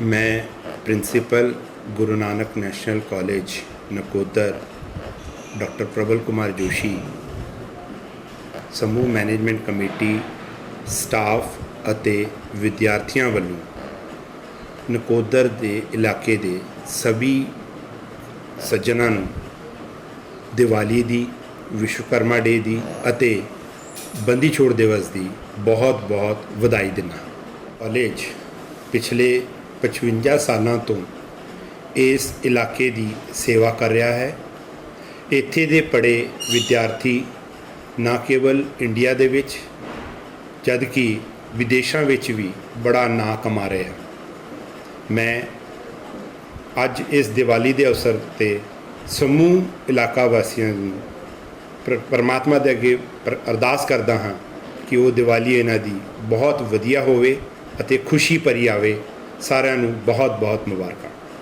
ਮੈਂ principal Guru Nanak national college Nakodar doctor Prabal Kumar Joshi ਸਮੂਹ management committee staff ਅਤੇ ਵਿਦਿਆਰਥੀਆਂ ਵੱਲੋਂ ਨਕੋਦਰ ਦੇ ਇਲਾਕੇ ਦੇ ਸਭੀ ਸੱਜਣਾਂ ਨੂੰ ਦੀਵਾਲੀ ਦੀ ਵਿਸ਼ਵਕਰਮਾ ਡੇ ਦੀ ਅਤੇ ਬੰਦੀ ਛੋੜ ਦਿਵਸ ਦੀ ਬਹੁਤ ਬਹੁਤ ਵਧਾਈ ਦਿੰਦਾ ਕਾਲਜ ਪਿਛਲੇ 55 ਸਾਲਾਂ ਤੋਂ ਇਸ ਇਲਾਕੇ ਦੀ ਸੇਵਾ ਕਰ ਰਿਹਾ ਹੈ। ਇੱਥੇ ਦੇ ਪੜੇ ਵਿਦਿਆਰਥੀ ਨਾ ਕੇਵਲ ਇੰਡੀਆ ਦੇ ਵਿੱਚ ਜਦ ਕਿ ਵਿਦੇਸ਼ਾਂ ਵਿੱਚ ਵੀ ਬੜਾ ਨਾਂ ਕਮਾ ਰਹੇ ਹਨ। ਮੈਂ ਅੱਜ ਇਸ ਦੀਵਾਲੀ ਦੇ ਅਵਸਰ ਤੇ ਸਮੂਹ ਇਲਾਕਾ ਵਾਸੀਆਂ ਨੂੰ ਪਰਮਾਤਮਾ ਦੇ ਅੱਗੇ ਪਰ- ਅਰਦਾਸ ਕਰਦਾ ਹਾਂ ਕਿ ਉਹ ਦੀਵਾਲੀ ਇਹਨਾਂ ਦੀ ਬਹੁਤ ਵਧੀਆ ਹੋਵੇ ਅਤੇ ਖੁਸ਼ੀ ਭਰੀ ਆਵੇ। ਸਾਰਿਆਂ ਨੂੰ ਬਹੁਤ ਬਹੁਤ ਮੁਬਾਰਕਾਂ।